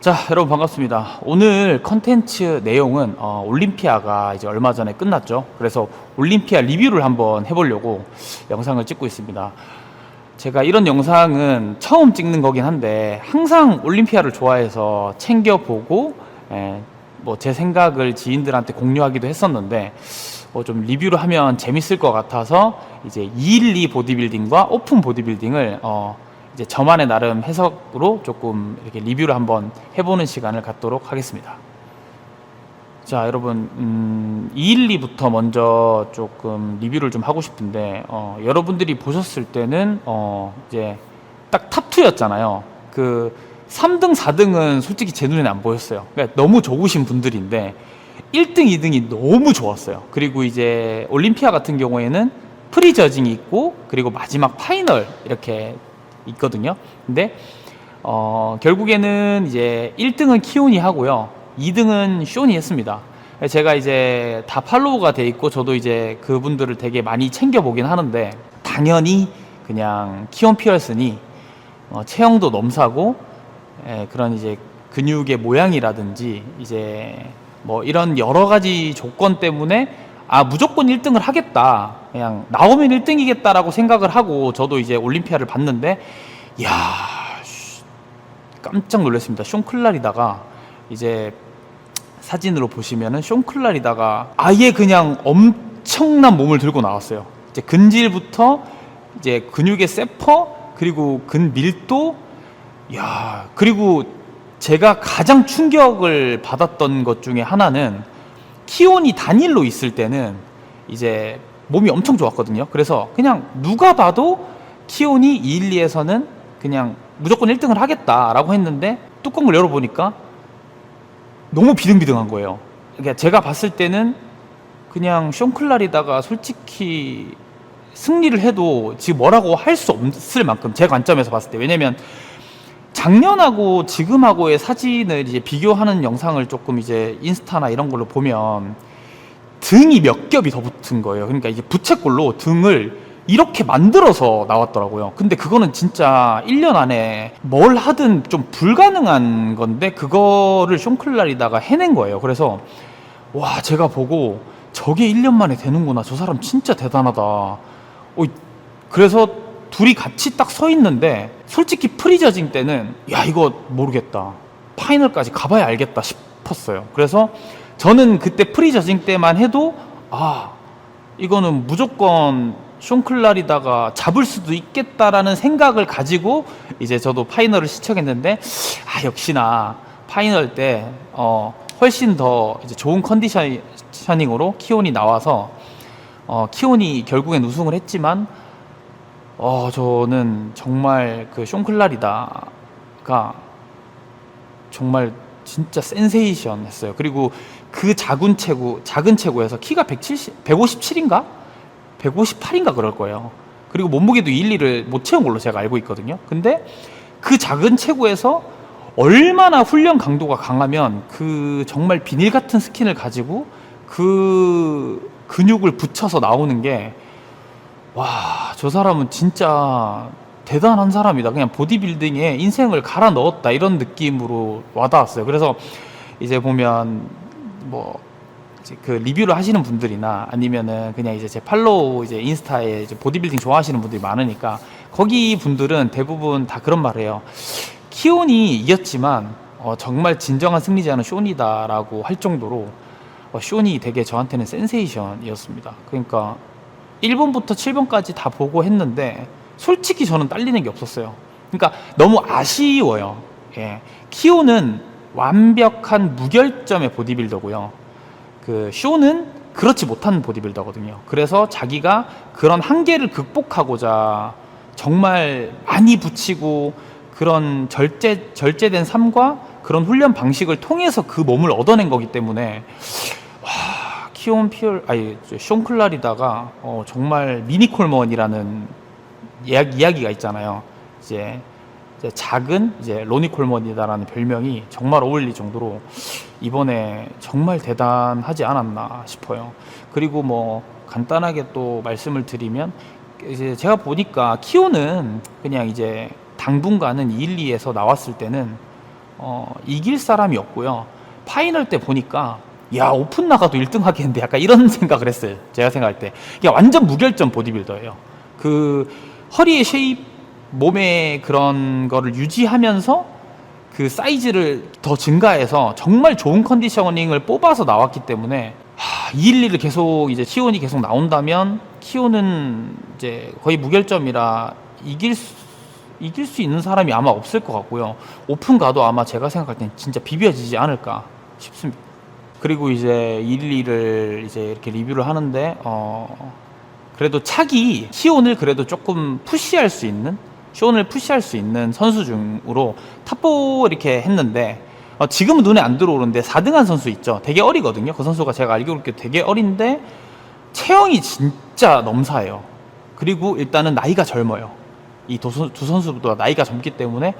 자, 여러분 반갑습니다. 오늘 컨텐츠 내용은 어, 올림피아가 이제 얼마 전에 끝났죠. 그래서 올림피아 리뷰를 한번 해보려고 영상을 찍고 있습니다. 제가 이런 영상은 처음 찍는 거긴 한데 항상 올림피아를 좋아해서 챙겨보고 뭐 제 생각을 지인들한테 공유하기도 했었는데 어, 좀 리뷰를 하면 재밌을 것 같아서 이제 212 보디빌딩과 오픈 보디빌딩을 어, 이제 저만의 나름 해석으로 조금 이렇게 리뷰를 한번 해보는 시간을 갖도록 하겠습니다. 자, 여러분, 음, 212부터 먼저 조금 리뷰를 좀 하고 싶은데, 어, 여러분들이 보셨을 때는, 어, 이제 딱 탑2였잖아요. 그 3등, 4등은 솔직히 제 눈에는 안 보였어요. 그러니까 너무 좋으신 분들인데, 1등, 2등이 너무 좋았어요. 그리고 이제 올림피아 같은 경우에는 프리저징이 있고, 그리고 마지막 파이널 이렇게 있거든요. 근데, 어, 결국에는 이제 1등은 키온이 하고요. 2등은 쇼니 했습니다. 제가 이제 다 팔로우가 돼 있고 저도 이제 그분들을 되게 많이 챙겨 보긴 하는데 당연히 그냥 키온 피어슨이 어, 체형도 넘사고 예, 그런 이제 근육의 모양이라든지 이제 뭐 이런 여러 가지 조건 때문에 아 무조건 1등을 하겠다 그냥 나오면 1등이겠다라고 생각을 하고 저도 이제 올림피아를 봤는데 야 씨, 깜짝 놀랐습니다 숑클라리다가 이제 사진으로 보시면은 숑클라리다가 아예 그냥 엄청난 몸을 들고 나왔어요. 이제 근질부터 이제 근육의 세퍼 그리고 근 밀도 야 그리고 제가 가장 충격을 받았던 것 중에 하나는 키온이 단일로 있을 때는 이제 몸이 엄청 좋았거든요. 그래서 그냥 누가 봐도 키온이 212에서는 그냥 무조건 1등을 하겠다라고 했는데 뚜껑을 열어보니까 너무 비등비등한 거예요. 그러니까 제가 봤을 때는 그냥 숑클라리다가 솔직히 승리를 해도 지금 뭐라고 할 수 없을 만큼 제 관점에서 봤을 때 왜냐면 작년하고 지금하고의 사진을 이제 비교하는 영상을 조금 이제 인스타나 이런 걸로 보면 등이 몇 겹이 더 붙은 거예요. 그러니까 이제 부채꼴로 등을 이렇게 만들어서 나왔더라고요. 근데 그거는 진짜 1년 안에 뭘 하든 좀 불가능한 건데 그거를 숑클라리다가 해낸 거예요. 그래서 와 제가 보고 저게 1년 만에 되는구나. 저 사람 진짜 대단하다. 어, 그래서 둘이 같이 딱 서 있는데 솔직히 프리저징 때는 야 이거 모르겠다. 파이널까지 가봐야 알겠다 싶었어요. 그래서 저는 그때 프리저징 때만 해도 아 이거는 무조건 숑클라리다가 잡을 수도 있겠다라는 생각을 가지고 이제 저도 파이널을 시청했는데 아 역시나 파이널 때 어, 훨씬 더 이제 좋은 컨디셔닝으로 키온이 나와서 어, 키온이 결국엔 우승을 했지만 어, 저는 정말 그 숑클라리다가 정말 진짜 센세이션 했어요. 그리고 그 작은 체구, 작은 체구에서 키가 170, 157인가? 158인가 그럴 거예요. 그리고 몸무게도 1, 2를 못 채운 걸로 제가 알고 있거든요. 근데 그 작은 체구에서 얼마나 훈련 강도가 강하면 그 정말 비닐 같은 스킨을 가지고 그 근육을 붙여서 나오는 게 와, 저 사람은 진짜 대단한 사람이다. 그냥 보디빌딩에 인생을 갈아 넣었다. 이런 느낌으로 와닿았어요. 그래서 이제 보면 뭐 그 리뷰를 하시는 분들이나 아니면은 그냥 이제 제 팔로우 이제 인스타에 이제 보디빌딩 좋아하시는 분들이 많으니까 거기 분들은 대부분 다 그런 말을 해요. 키온이 이겼지만 어, 정말 진정한 승리자는 쇼니다라고 할 정도로 어, 쇼니 되게 저한테는 센세이션이었습니다. 그러니까 1번부터 7번까지 다 보고 했는데 솔직히 저는 딸리는 게 없었어요. 그러니까 너무 아쉬워요. 예. 키오는 완벽한 무결점의 보디빌더고요. 그 쇼는 그렇지 못한 보디빌더거든요. 그래서 자기가 그런 한계를 극복하고자 정말 많이 붙이고 그런 절제 절제된 삶과 그런 훈련 방식을 통해서 그 몸을 얻어낸 거기 때문에 와 키온 피얼 아니 숑클라리다가 어, 정말 미니콜먼이라는 이야기, 이야기가 있잖아요. 이제, 이제 작은 이제 로니 콜먼이다라는 별명이 정말 어울릴 정도로 이번에 정말 대단하지 않았나 싶어요. 그리고 뭐 간단하게 또 말씀을 드리면 이제 제가 보니까 키오는 그냥 이제 당분간은 1, 2에서 나왔을 때는 어, 이길 사람이 없고요. 파이널 때 보니까 야 오픈 나가도 1등 하겠는데 약간 이런 생각을 했어요. 제가 생각할 때 이게 완전 무결점 보디빌더예요. 그 허리의 쉐입, 몸의 그런 거를 유지하면서 그 사이즈를 더 증가해서 정말 좋은 컨디셔닝을 뽑아서 나왔기 때문에 하, 212를 계속 이제 키온이 계속 나온다면 키온은 이제 거의 무결점이라 이길 수, 이길 수 있는 사람이 아마 없을 것 같고요. 오픈 가도 아마 제가 생각할 땐 진짜 비벼지지 않을까 싶습니다. 그리고 이제 212를 이제 이렇게 리뷰를 하는데 어 그래도 차기 시온을 그래도 조금 푸시할 수 있는 시온을 푸시할 수 있는 선수 중으로 탑보 이렇게 했는데 어, 지금은 눈에 안 들어오는데 4등한 선수 있죠. 되게 어리거든요. 그 선수가 제가 알기로 이렇게 되게 어린데 체형이 진짜 넘사예요. 그리고 일단은 나이가 젊어요. 이두 선수보다 나이가 젊기 때문에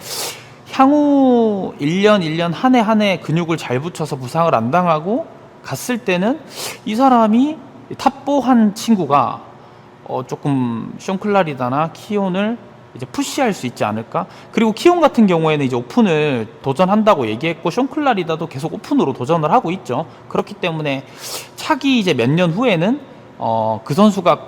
향후 1년 1년 한 해 한 해 근육을 잘 붙여서 부상을 안 당하고 갔을 때는 이 사람이 탑보한 친구가 어 조금 숀클라리다나 키온을 이제 푸시할 수 있지 않을까? 그리고 키온 같은 경우에는 이제 오픈을 도전한다고 얘기했고 숀클라리다도 계속 오픈으로 도전을 하고 있죠. 그렇기 때문에 차기 이제 몇 년 후에는 어 그 선수가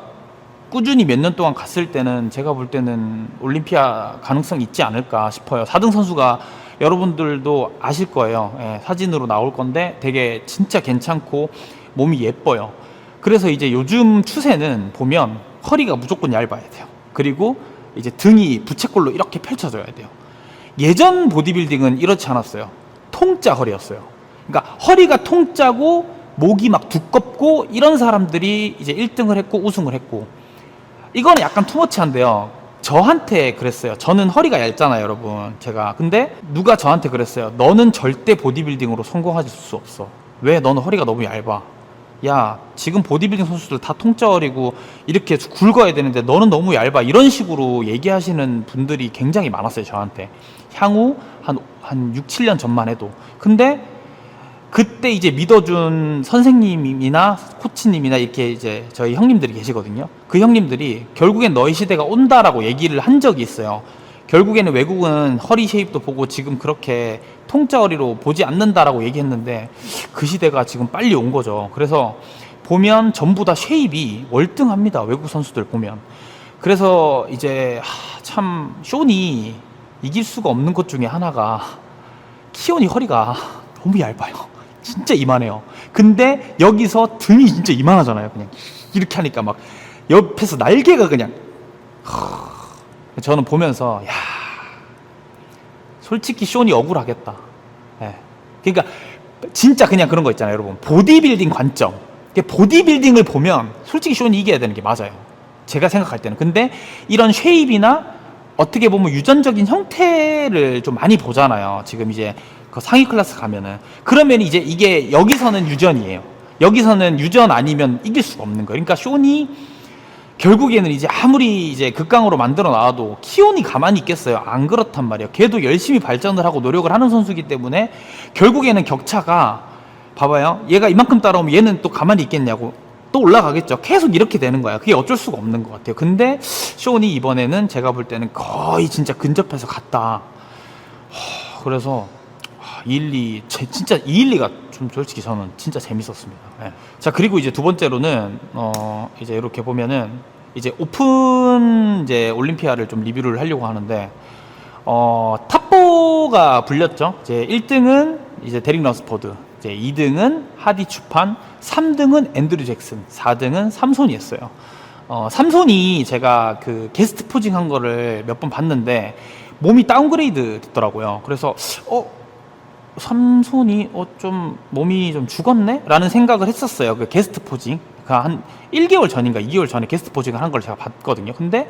꾸준히 몇 년 동안 갔을 때는 제가 볼 때는 올림피아 가능성이 있지 않을까 싶어요. 4등 선수가 여러분들도 아실 거예요. 예, 사진으로 나올 건데 되게 진짜 괜찮고 몸이 예뻐요. 그래서 이제 요즘 추세는 보면 허리가 무조건 얇아야 돼요. 그리고 이제 등이 부채꼴로 이렇게 펼쳐져야 돼요. 예전 보디빌딩은 이렇지 않았어요. 통짜 허리였어요. 그러니까 허리가 통짜고 목이 막 두껍고 이런 사람들이 이제 1등을 했고 우승을 했고 이거는 약간 투머치한데요. 저한테 그랬어요. 저는 허리가 얇잖아요, 여러분. 제가. 근데 누가 저한테 그랬어요. 너는 절대 보디빌딩으로 성공하실 수 없어. 왜? 너는 허리가 너무 얇아. 야, 지금 보디빌딩 선수들 다 통짜 어리고 이렇게 굵어야 되는데 너는 너무 얇아. 이런 식으로 얘기하시는 분들이 굉장히 많았어요, 저한테. 향후 한, 한 6, 7년 전만 해도. 근데 그때 이제 믿어준 선생님이나 코치님이나 이렇게 이제 저희 형님들이 계시거든요. 그 형님들이 결국엔 너희 시대가 온다라고 얘기를 한 적이 있어요. 결국에는 외국은 허리 쉐입도 보고 지금 그렇게 통짜 허리로 보지 않는다라고 얘기했는데 그 시대가 지금 빨리 온 거죠. 그래서 보면 전부 다 쉐입이 월등합니다. 외국 선수들 보면. 그래서 이제 하, 참 쇼니 이길 수가 없는 것 중에 하나가 키온이 허리가 너무 얇아요. 진짜 이만해요. 근데 여기서 등이 진짜 이만하잖아요. 그냥 이렇게 하니까 막 옆에서 날개가 그냥 저는 보면서 야 솔직히 쇼니 억울하겠다. 예. 그러니까 진짜 그냥 그런 거 있잖아요, 여러분. 보디빌딩 관점. 보디빌딩을 보면 솔직히 쇼니 이겨야 되는 게 맞아요. 제가 생각할 때는. 근데 이런 쉐입이나 어떻게 보면 유전적인 형태를 좀 많이 보잖아요. 지금 이제 그 상위 클래스 가면은 그러면 이제 이게 여기서는 유전이에요. 여기서는 유전 아니면 이길 수가 없는 거예요. 그러니까 쇼니 결국에는 이제 아무리 이제 극강으로 만들어 놔도 키온이 가만히 있겠어요. 안 그렇단 말이에요. 걔도 열심히 발전을 하고 노력을 하는 선수이기 때문에 결국에는 격차가 봐봐요. 얘가 이만큼 따라오면 얘는 또 가만히 있겠냐고 또 올라가겠죠. 계속 이렇게 되는 거야. 그게 어쩔 수가 없는 것 같아요. 근데 쇼니 이번에는 제가 볼 때는 거의 진짜 근접해서 갔다. 허, 그래서 212 제, 진짜 212가 좀 솔직히 저는 진짜 재밌었습니다. 예. 자 그리고 이제 두 번째로는 어 이제 이렇게 보면은 이제 오픈 이제 올림피아를 좀 리뷰를 하려고 하는데 어 탑보가 불렸죠. 이제 1등은 이제 데릭 러스포드, 이제 2등은 하디 추판, 3등은 앤드류 잭슨, 4등은 삼손이었어요. 어 삼손이 제가 그 게스트 포징 한 거를 몇 번 봤는데 몸이 다운그레이드 됐더라고요. 그래서 어 삼손이 어 좀 몸이 좀 죽었네? 라는 생각을 했었어요. 그 게스트 포징. 그한 1개월 전인가 2개월 전에 게스트 포징을 한 걸 제가 봤거든요. 근데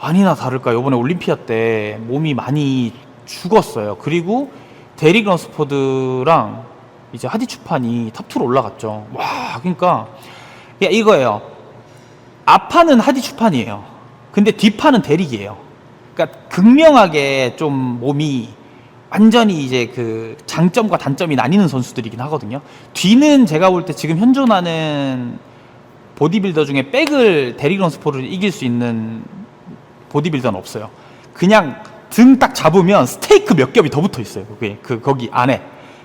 아니나 다를까 요번에 올림피아 때 몸이 많이 죽었어요. 그리고 데릭 런스포드랑 이제 하디 추판이 탑2로 올라갔죠. 와, 그러니까 야, 이거예요. 앞판은 하디 추판이에요. 근데 뒷판은 데릭이에요. 그러니까 극명하게 좀 몸이 완전히 이제 그 장점과 단점이 나뉘는 선수들이긴 하거든요. 뒤는 제가 볼 때 지금 현존하는 보디빌더 중에 백을 데릭 런스포를 이길 수 있는 보디빌더는 없어요. 그냥 등 딱 잡으면 스테이크 몇 겹이 더 붙어 있어요. 그게 그 거기 안에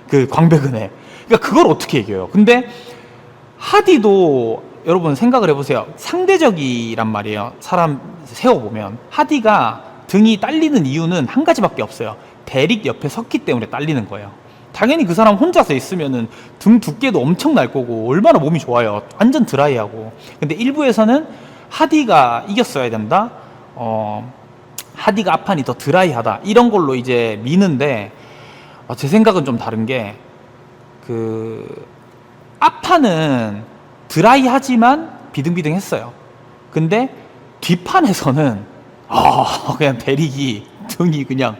그 광배근에. 그러니까 그걸 어떻게 이겨요? 근데 하디도 여러분 생각을 해보세요. 상대적이란 말이에요. 사람 세워 보면 하디가 등이 딸리는 이유는 한 가지밖에 없어요. 대릭 옆에 섰기 때문에 딸리는 거예요. 당연히 그 사람 혼자서 있으면은 등 두께도 엄청 날 거고 얼마나 몸이 좋아요. 완전 드라이하고. 근데 일부에서는 하디가 이겼어야 된다. 어, 하디가 앞판이 더 드라이하다. 이런 걸로 이제 미는데 어, 제 생각은 좀 다른 게 그 앞판은 드라이하지만 비등비등했어요. 근데 뒷판에서는 아 그냥 대릭이 등이 그냥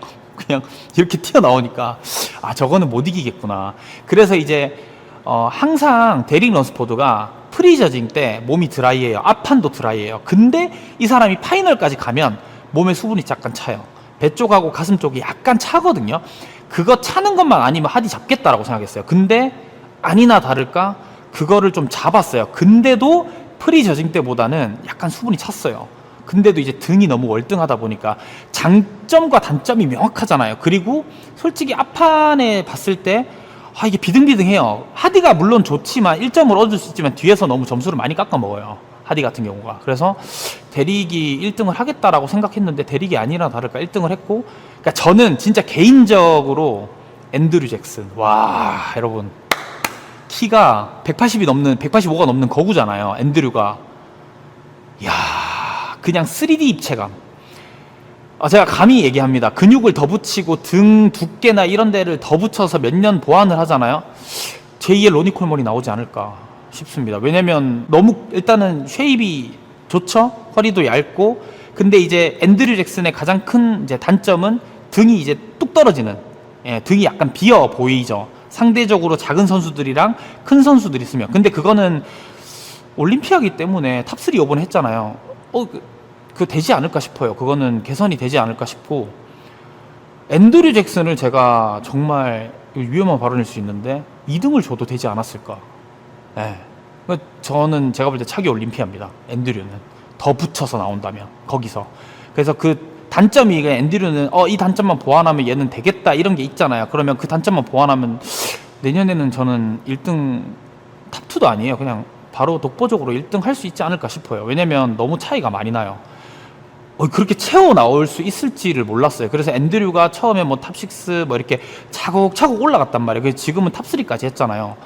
그냥 이렇게 튀어나오니까 아 저거는 못 이기겠구나. 그래서 이제 어 항상 대릭 런스포드가 프리저징 때 몸이 드라이해요. 앞판도 드라이해요. 근데 이 사람이 파이널까지 가면 몸에 수분이 약간 차요. 배 쪽하고 가슴 쪽이 약간 차거든요. 그거 차는 것만 아니면 하디 잡겠다라고 생각했어요. 근데 아니나 다를까 그거를 좀 잡았어요. 근데도 프리 저징 때보다는 약간 수분이 찼어요. 근데도 이제 등이 너무 월등하다 보니까 장점과 단점이 명확하잖아요. 그리고 솔직히 앞판에 봤을 때 아, 이게 비등비등해요. 하디가 물론 좋지만 1점을 얻을 수 있지만 뒤에서 너무 점수를 많이 깎아 먹어요. 하디 같은 경우가. 그래서 대릭이 1등을 하겠다라고 생각했는데 대릭이 아니라 다를까 1등을 했고 그러니까 저는 진짜 개인적으로 앤드류 잭슨. 와, 여러분. 키가 180이 넘는 185가 넘는 거구잖아요. 앤드류가. 야, 그냥 3D 입체감. 아, 제가 감히 얘기합니다. 근육을 더 붙이고 등 두께나 이런 데를 더 붙여서 몇 년 보완을 하잖아요. 제2의 로니 콜먼이 나오지 않을까 싶습니다. 왜냐면 너무 일단은 쉐입이 좋죠. 허리도 얇고 근데 이제 앤드류 잭슨의 가장 큰 이제 단점은 등이 이제 뚝 떨어지는 예, 등이 약간 비어 보이죠. 상대적으로 작은 선수들이랑 큰 선수들이 있으면 근데 그거는 올림피아기 때문에 탑3 이번에 했잖아요. 어, 그, 그 되지 않을까 싶어요. 그거는 개선이 되지 않을까 싶고 앤드류 잭슨을 제가 정말 위험한 발언일 수 있는데 2등을 줘도 되지 않았을까. 예. 그 저는 제가 볼 때 차기 올림피아입니다. 앤드류는 더 붙여서 나온다면 거기서 그래서 그 단점이 이게 앤드류는 어 이 단점만 보완하면 얘는 되겠다 이런 게 있잖아요. 그러면 그 단점만 보완하면 내년에는 저는 1등 탑2도 아니에요. 그냥 바로 독보적으로 1등 할 수 있지 않을까 싶어요. 왜냐면 너무 차이가 많이 나요. 어, 그렇게 채워 나올 수 있을지를 몰랐어요. 그래서 앤드류가 처음에 뭐 탑6 뭐 이렇게 차곡차곡 올라갔단 말이에요. 지금은 탑3까지 했잖아요.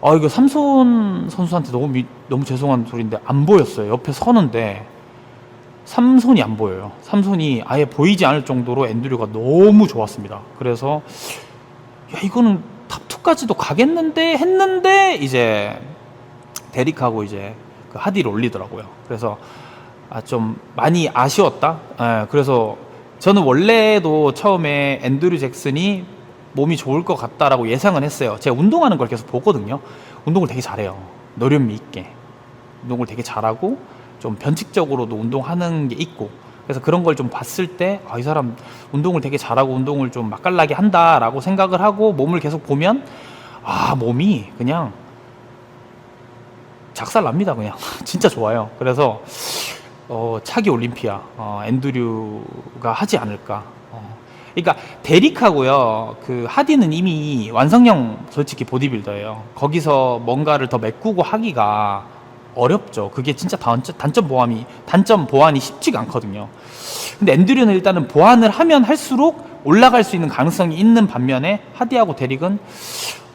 아, 이거 삼손 선수한테 너무, 미- 너무 죄송한 소리인데 안 보였어요. 옆에 서는데 삼손이 안 보여요. 삼손이 아예 보이지 않을 정도로 앤드류가 너무 좋았습니다. 그래서 야, 이거는 탑2까지도 가겠는데 했는데 이제 데릭하고 이제 그 하디를 올리더라고요. 그래서 아, 좀 많이 아쉬웠다. 예, 그래서 저는 원래도 처음에 앤드류 잭슨이 몸이 좋을 것 같다라고 예상은 했어요. 제가 운동하는 걸 계속 보거든요. 운동을 되게 잘해요. 노련미 있게. 운동을 되게 잘하고 좀 변칙적으로도 운동하는 게 있고 그래서 그런 걸 좀 봤을 때 아 이 사람 운동을 되게 잘하고 운동을 좀 맛깔나게 한다라고 생각을 하고 몸을 계속 보면 아 몸이 그냥 작살 납니다 그냥 진짜 좋아요 그래서 어, 차기 올림피아 어, 앤드류가 하지 않을까. 어. 그러니까 데릭하고요. 그 하디는 이미 완성형 솔직히 보디빌더예요. 거기서 뭔가를 더 메꾸고 하기가 어렵죠. 그게 진짜 단점, 단점 보완이 단점 보완이 쉽지가 않거든요. 근데 앤드류는 일단은 보완을 하면 할수록 올라갈 수 있는 가능성이 있는 반면에 하디하고 데릭은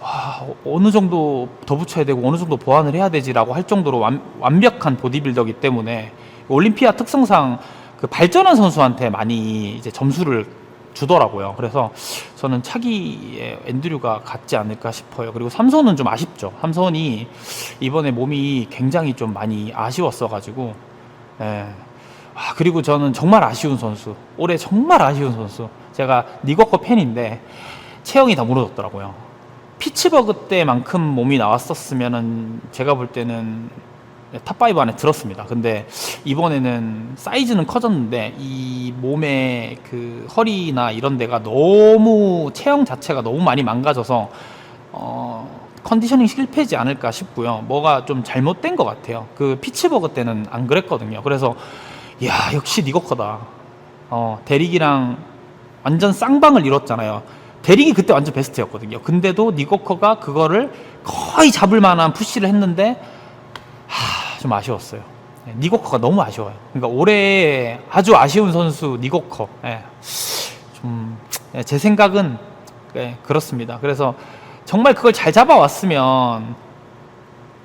와, 어느 정도 더 붙여야 되고 어느 정도 보완을 해야 되지라고 할 정도로 완, 완벽한 보디빌더기 때문에 올림피아 특성상 그 발전한 선수한테 많이 이제 점수를 주더라고요. 그래서 저는 차기에 앤드류가 같지 않을까 싶어요. 그리고 삼손은 좀 아쉽죠. 삼손이 이번에 몸이 굉장히 좀 많이 아쉬웠어가지고, 예. 아, 그리고 저는 정말 아쉬운 선수, 올해 정말 아쉬운 선수. 제가 니거커 팬인데 체형이 다 무너졌더라고요. 피츠버그 때만큼 몸이 나왔었으면은 제가 볼 때는 탑5 안에 들었습니다. 근데 이번에는 사이즈는 커졌는데 이 몸의 그 허리나 이런 데가 너무 체형 자체가 너무 많이 망가져서 어 컨디셔닝 실패지 않을까 싶고요. 뭐가 좀 잘못된 것 같아요. 그 피츠버그 때는 안 그랬거든요. 그래서 야 역시 니거 커다. 어 대릭이랑 완전 쌍방을 이뤘잖아요. 대릭이 그때 완전 베스트였거든요. 근데도 니거커가 그거를 거의 잡을 만한 푸시를 했는데 하, 좀 아쉬웠어요. 네, 니거커가 너무 아쉬워요. 그러니까 올해 아주 아쉬운 선수 니거커. 예. 좀제 생각은 예, 그렇습니다. 그래서 정말 그걸 잘 잡아왔으면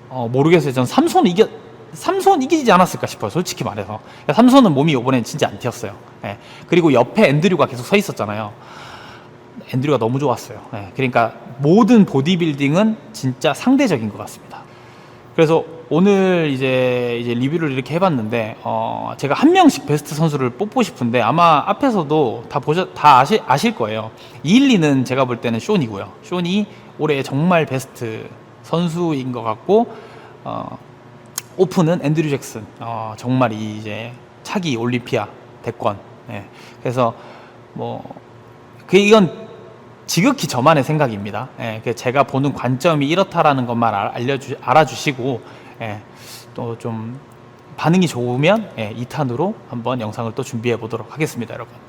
어, 모르겠어요. 전 삼손 이겨 삼손 이기지 않았을까 싶어요. 솔직히 말해서 그러니까 삼손은 몸이 이번엔 진짜 안 튀었어요. 예. 그리고 옆에 앤드류가 계속 서 있었잖아요. 앤드류가 너무 좋았어요. 예. 그러니까 모든 보디빌딩은 진짜 상대적인 것 같습니다. 그래서 오늘 이제 이제 리뷰를 이렇게 해봤는데 어 제가 한 명씩 베스트 선수를 뽑고 싶은데 아마 앞에서도 다 보셨 다 아시, 아실 거예요. 2, 1, 2는 제가 볼 때는 쇼니고요. 쇼니 올해 정말 베스트 선수인 것 같고 어 오픈은 앤드류 잭슨. 어 정말 이 이제 차기 올림피아 대권. 예. 그래서 뭐 그 이건 지극히 저만의 생각입니다. 예, 그 제가 보는 관점이 이렇다라는 것만 알- 알려주 알아주시고 예, 또좀 반응이 좋으면 예, 2탄으로 한번 영상을 또 준비해 보도록 하겠습니다, 여러분.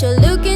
You're looking.